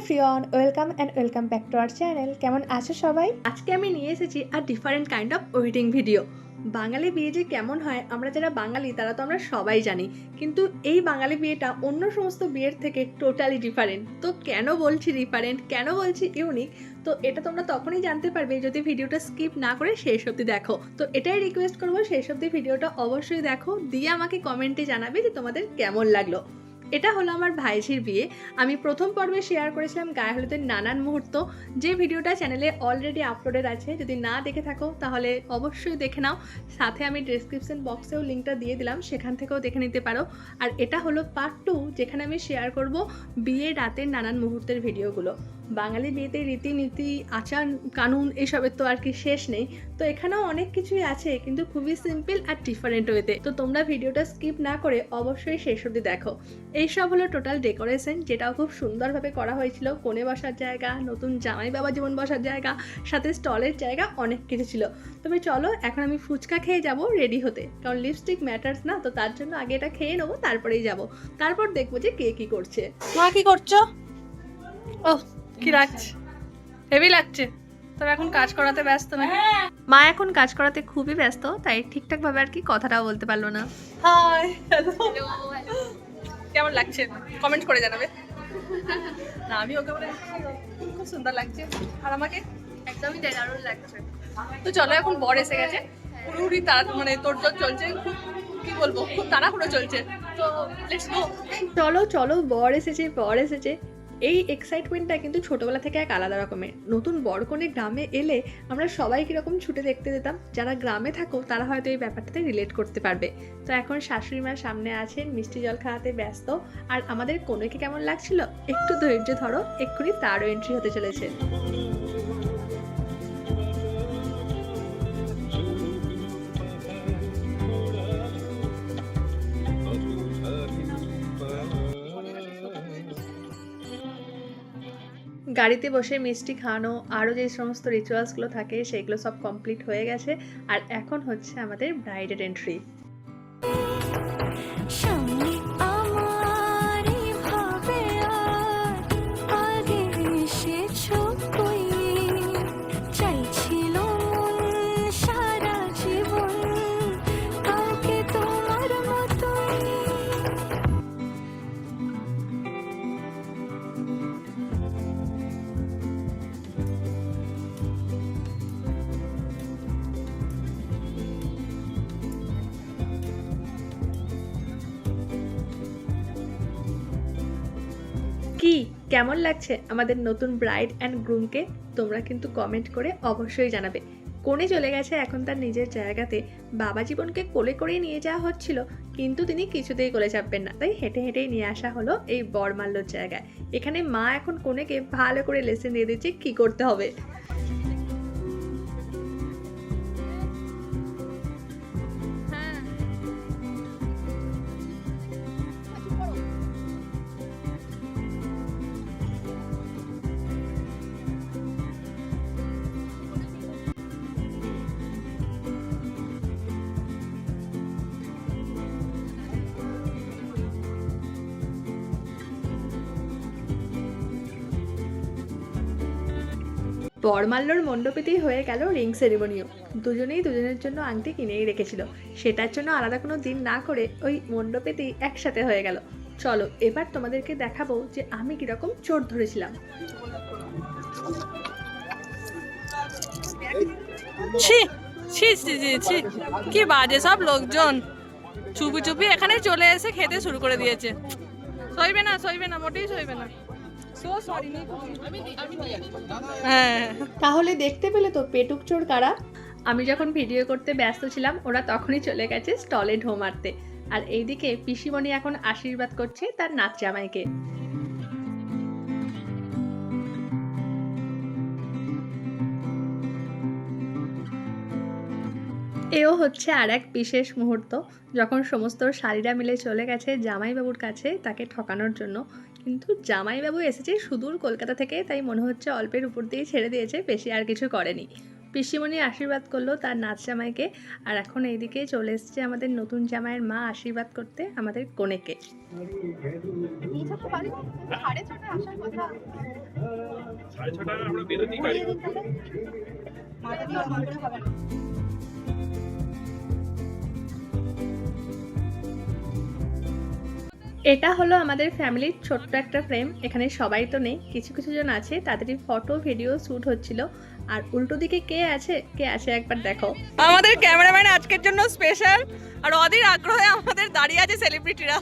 Everyone, welcome and welcome back to our channel. কেমন আছো সবাই? আজকে আমি নিয়ে এসেছি আর different kind of wedding video Bangali বিয়ে যে কেমন হয়, আমরা যারা বাঙালি, তারা তো আমরা সবাই জানি। কিন্তু এই বাঙালি বিয়েটা অন্য সমস্ত বিয়ের থেকে টোটালি ডিফারেন্ট তো কেন বলছি ডিফারেন্ট কেন বলছি ইউনিক তো এটা তোমরা তখনই জানতে পারবে যদি ভিডিওটা স্কিপ না করে শেষ অবধি দেখো। তো এটাই রিকোয়েস্ট করব, শেষ অবধি ভিডিওটা অবশ্যই দেখো। দিয়ে আমাকে কমেন্টে জানাবে যে তোমাদের কেমন লাগল। এটা হলো আমার ভাইঝির বিয়ে। আমি প্রথম পর্বে শেয়ার করেছিলাম গায়ে হলুদের নানান মুহূর্ত। যে ভিডিওটা চ্যানেলে অলরেডি আপলোডেড আছে, যদি না দেখে থাকো তাহলে অবশ্যই দেখে নাও। সাথে আমি ডেসক্রিপশন বক্সেও লিঙ্কটা দিয়ে দিলাম, সেখান থেকেও দেখে নিতে পারো। আর এটা হলো পার্ট টু যেখানে আমি শেয়ার করব বিয়ে রাতের নানান মুহূর্তের ভিডিওগুলো বাঙালি বিয়েতে রীতিনীতি, আচার, কানুন এসবের তো আর কি শেষ নেই। তো এখানেও অনেক কিছুই আছে, কিন্তু খুবই সিম্পল আর ডিফারেন্ট ওয়েতে তো। তোমরা ভিডিওটা স্কিপ না করে অবশ্যই শেষ অবধি দেখো। এইসব হলো টোটাল ডেকোরেশন যেটাও খুব সুন্দরভাবে করা হয়েছিল। কোণে বসার জায়গা, নতুন জামাই বাবা জীবন বসার জায়গা, সাথে স্টলের জায়গা, অনেক কিছু ছিল। তবে চলো, এখন আমি ফুচকা খেয়ে যাব রেডি হতে। কারণ লিপস্টিক ম্যাটার্স না, তো তার জন্য আগে এটা খেয়ে নেব, তারপরেই যাব। তারপর দেখব যে কে কি করছে। মা কি করছ? ও কি লাগছে? হেভি লাগছে। তবে এখন কাজ করাতে ব্যস্ত না মা এখন কাজ করাতে খুবই ব্যস্ত তাই ঠিকঠাকভাবে আর কি কথাটাও বলতে পারল না। হাই কেমন লাগছে? কমেন্ট করে জানাবে। না আমি ওকে বলে খুব সুন্দর লাগছে। আর আমাকে? একদমই দারুণ লাগছে। তো চলো এখন বর এসে গেছে। পুরোপুরি তারা মানে তোর চলছে খুব কি বলব খুব তাড়াহুড়ো চলছে। তো চলো চলো বর এসেছে বর এসেছে। এই এক্সাইটমেন্টটা কিন্তু ছোটোবেলা থেকে এক আলাদা রকমের। নতুন বরকনে গ্রামে এলে আমরা সবাই কীরকম ছুটে দেখতে যেতাম, যারা গ্রামে থাকো তারা হয়তো এই ব্যাপারটাতে রিলেট করতে পারবে। তো এখন শাশুড়ি মা সামনে আছেন, মিষ্টি জল খাওয়াতে ব্যস্ত। আর আমাদের কনেকে কেমন লাগছিল? একটু ধৈর্য ধরো, এক্ষুনি তারও এন্ট্রি হতে চলেছে। গাড়িতে বসে মিষ্টি খাওয়ানো, আরও যে সমস্ত রিচুয়ালসগুলো থাকে সেগুলো সব কমপ্লিট হয়ে গেছে। আর এখন হচ্ছে আমাদের ব্রাইডের এন্ট্রি কি? কেমন লাগছে আমাদের নতুন ব্রাইড অ্যান্ড গ্রুমকে? তোমরা কিন্তু কমেন্ট করে অবশ্যই জানাবে। কোণে চলে গেছে এখন তার নিজের জায়গাতে। বাবা জীবনকে কোলে করে নিয়ে যাওয়া হচ্ছিল, কিন্তু তিনি কিছুতেই কোলে চাপবেন না। তাই হেঁটে হেঁটেই নিয়ে আসা হলো এই বরমাল্যর জায়গায়। এখানে মা এখন কোণেকে ভালো করে লেসেন দিয়ে দিচ্ছে কি করতে হবে। বরমাল্যর মণ্ডপেতেই হয়ে গেল রিং সেরিমনিও। দুজনেই দুজনের জন্য আংটি কিনেই রেখেছিল। সেটার জন্য আলাদা কোনো দিন না করে ওই মণ্ডপেতেই একসাথে হয়ে গেল। চলো, এবার তোমাদেরকে দেখাবো যে আমি কীরকম চোট ধরেছিলাম। ছি ছি কি বাজে সব লোকজন। চুপি চুপি এখানে চলে এসে খেতে শুরু করে দিয়েছে। সইবে না সইবে না, মোটেই সইবে না। হ্যাঁ। তাহলে দেখতে পেলে তো পেটুক চোর কারা? আমি যখন ভিডিও করতে ব্যস্ত ছিলাম ওরা তখনই চলে গেছে স্টলে ঢো মারতে। আর এইদিকে পিসিমণি এখন আশীর্বাদ করছে তার নাচ জামাইকে। এও হচ্ছে আর এক বিশেষ মুহূর্ত যখন সমস্ত শাড়িরা মিলে চলে গেছে জামাইবাবুর কাছে তাকে ঠকানোর জন্য। কিন্তু জামাইবাবু এসেছে সুদূর কলকাতা থেকে তাই মনে হচ্ছে অল্পের উপর দিয়ে ছেড়ে দিয়েছে বেশি আর কিছু করেনি। পিসিমণি আশীর্বাদ করল তার নাচ জামাইকে আর এখন এইদিকে চলে এসছে আমাদের নতুন জামাইয়ের মা আশীর্বাদ করতে আমাদের কনেকে। সাড়ে ছটায় আমরা বেরোতেই পারি এটা হলো আমাদের ফ্যামিলির ছোট্ট একটা ফ্রেম, এখানে সবাই তো নেই, কিছু কিছু জন আছে, তাদেরই ফটো, ভিডিও শ্যুট হচ্ছিল। আর উল্টো দিকে কে আছে? কে আছে একবার দেখো। আমাদের ক্যামেরাম্যান আজকের জন্য স্পেশাল আর অধীর আগ্রহে আমাদের দাঁড়িয়ে আছে সেলিব্রিটিরা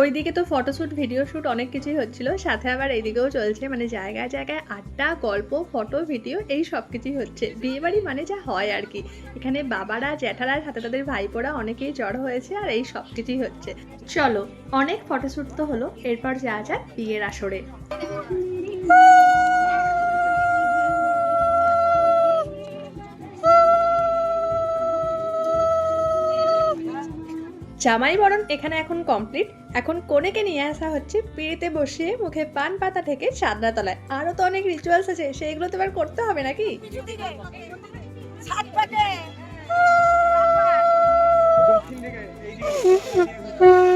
ওইদিকে তো ফটোশ্যুট ভিডিও শ্যুট অনেক কিছুই হচ্ছিল। সাথে আবার এইদিকেও চলছে মানে জায়গায় জায়গায় আড্ডা, গল্প, ফটো ভিডিও এই সব কিছুই হচ্ছে। বিয়েবাড়ি মানে যা হয় আর কি। এখানে বাবারা, জ্যাঠারা, সাথে তাদের ভাইপোরা অনেকেই জড়ো হয়েছে আর এই সব কিছুই হচ্ছে। চলো, অনেক ফটোশ্যুট তো হলো, এরপর যা যাক বিয়ের আসরে। জামাই বরণ এখানে এখন কমপ্লিট এখন কোনেকে নিয়ে আসা হচ্ছে পিড়িতে বসিয়ে মুখে পান পাতা থেকে চাঁদরা তলায়। আরও তো অনেক রিচুয়ালস আছে সেইগুলো তো এবার করতে হবে নাকি? তো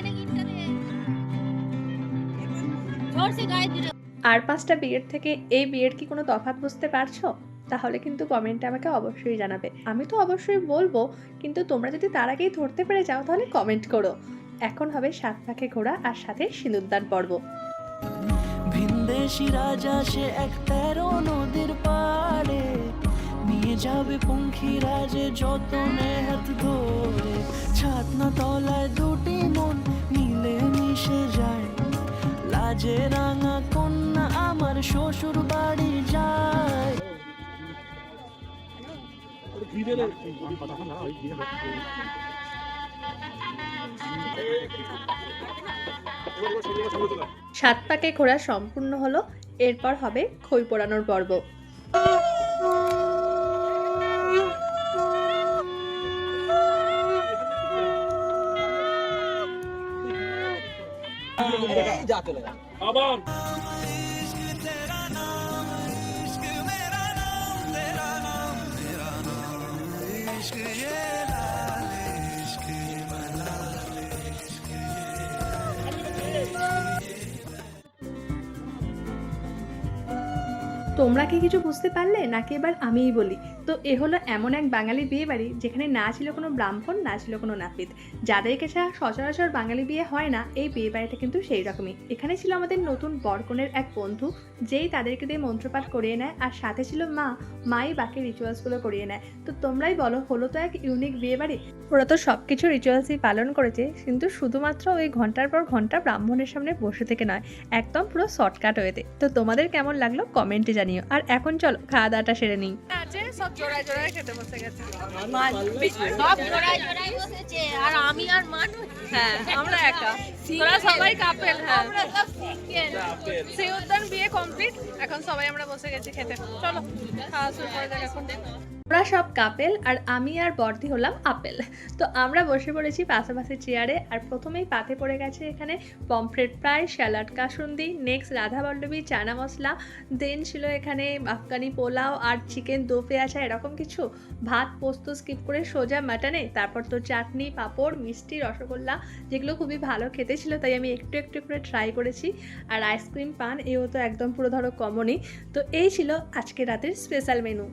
আর পাঁচটা বিয়ের থেকে এই বিয়ের কি কোনো তফাৎ বুঝতে পারছ? তাহলে কিন্তু কমেন্টে আমাকে অবশ্যই জানাবে। আমি তো অবশ্যই বলব কিন্তু তোমরা যদি তার আগেই ধরতে পেরে যাও তাহলে কমেন্ট করো। এখন হবে সাত পাখে ঘোরা আর সাথে সিঁদুরদান পর্ব। ভিনদেশি রাজা সে এক তেরো নদীর পাড়ে। নিয়ে যাবে পঙ্খী রাজে যতনে হাত ধরে। ছাতনা তলায় দুটি মন মিলে মিশে যায়। লাজে রাঙা কন্যা আমার শ্বশুর বাড়ি যায়। সাত পাকে ঘোরা সম্পূর্ণ হলো, এরপর হবে খই পোড়ানোর পর্ব আবার। তোমরা কি কিছু বুঝতে পারলে? নাকি এবার আমিই বলি। তো এ হলো এমন এক বাঙালি বিয়ে বাড়ি যেখানে না ছিল কোনো ব্রাহ্মণ, না ছিল কোনো নাপিত। যাদেরকে ছাড়া সচরাচর বাঙালি বিয়ে হয় না, এই বিয়ে বাড়িটা কিন্তু সেই রকমই। এখানে ছিল আমাদের নতুন বরকনের এক বন্ধু, যেই তাদেরকে দিয়ে মন্ত্রপাঠ করিয়ে নেয়, আর সাথে ছিল মা, মাই বাকি রিচুয়ালসগুলো করিয়ে নেয়। তো তোমরাই বলো, হলো তো এক ইউনিক বিয়ে বাড়ি ওরা তো সব কিছু রিচুয়ালসই পালন করেছে, কিন্তু শুধুমাত্র ওই ঘণ্টার পর ঘণ্টা ব্রাহ্মণের সামনে বসে থেকে নয়, একদম পুরো শর্টকাট হয়েতে তো তোমাদের কেমন লাগল? কমেন্টে জানিও। আর এখন চলো খাওয়া দাওয়াটা সেরে নিই। আছে সব জোড়ায় জোড়ায় খেতে বসে গেছে সব জোড়ায় জোড়ায় বসেছে আর আমি আর মানুষ হ্যাঁ আমরা একা। তোরা সবাই কাপেল হ্যাঁ। সেই উদ্যান বিয়ে কমপ্লিট এখন সবাই আমরা বসে গেছি খেতে। চলো খাওয়া শুরু করে দেখ এখন। ওরা সব কাপেল আর আমি আর বর্দি হলাম আপেল। তো আমরা বসে পড়েছি পাশাপাশি চেয়ারে আর প্রথমেই পাতে পড়ে গেছে এখানে পমফ্রেট ফ্রাই, স্যালাড কাসুন্দি, নেক্সট রাধাবল্লভী চানা মশলা, দেন ছিল এখানে আফগানি পোলাও আর চিকেন দো পেঁয়াজা এরকম কিছু। ভাত, পোস্ত স্কিপ করে সোজা মাটনে, তারপর তো চাটনি, পাঁপড়, মিষ্টি, রসগোল্লা, যেগুলো খুবই ভালো খেতে ছিল, তাই আমি একটু একটু করে ট্রাই করেছি। আর আইসক্রিম পান, এও তো একদম পুরো ধরো কমনই তো এই ছিল আজকে রাতের স্পেশাল মেনু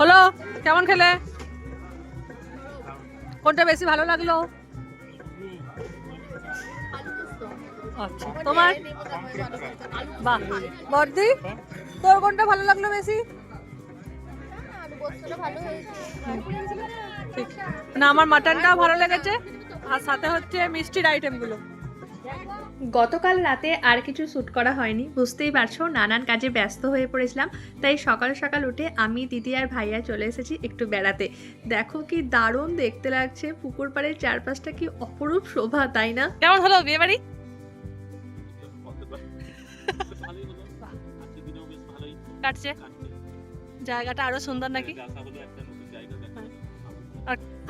হলো, কেমন খেলে? কোনটা বেশি ভালো লাগল? আচ্ছা তোমার? বাহ, বর্দি, তোর কোনটা ভালো লাগল বেশি? না, আমার মাটনটাও ভালো লেগেছে। আর সাথে হচ্ছে মিষ্টির আইটেমগুলো গতকাল রাতে আর কিছু শ্যুট করা হয়নি। বুঝতেই পারছ নানান কাজে ব্যস্ত হয়ে পড়েছিলাম তাই সকাল সকাল উঠে আমি দিদি আর ভাইয়া চলে এসেছি একটু বেড়াতে। দেখো কি দারুণ দেখতে লাগছে পুকুর পাড়ের চারপাশটা কি অপরূপ শোভা তাই না? কেমন হলো বিয়ে বাড়ি? কাটছে। জায়গাটা আরও সুন্দর নাকি?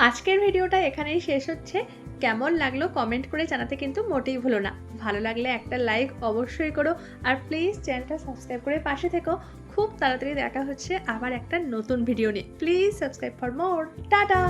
আজকের ভিডিওটা এখানেই শেষ হচ্ছে। কেমন লাগল কমেন্ট করে জানাতে কিন্তু মোটেই ভুলো না। ভালো লাগলে একটা লাইক অবশ্যই করো আর প্লিজ চ্যানেলটা সাবস্ক্রাইব করে পাশে থেকো। খুব তাড়াতাড়ি দেখা হচ্ছে আবার একটা নতুন ভিডিও নিয়ে। Please subscribe for more tata!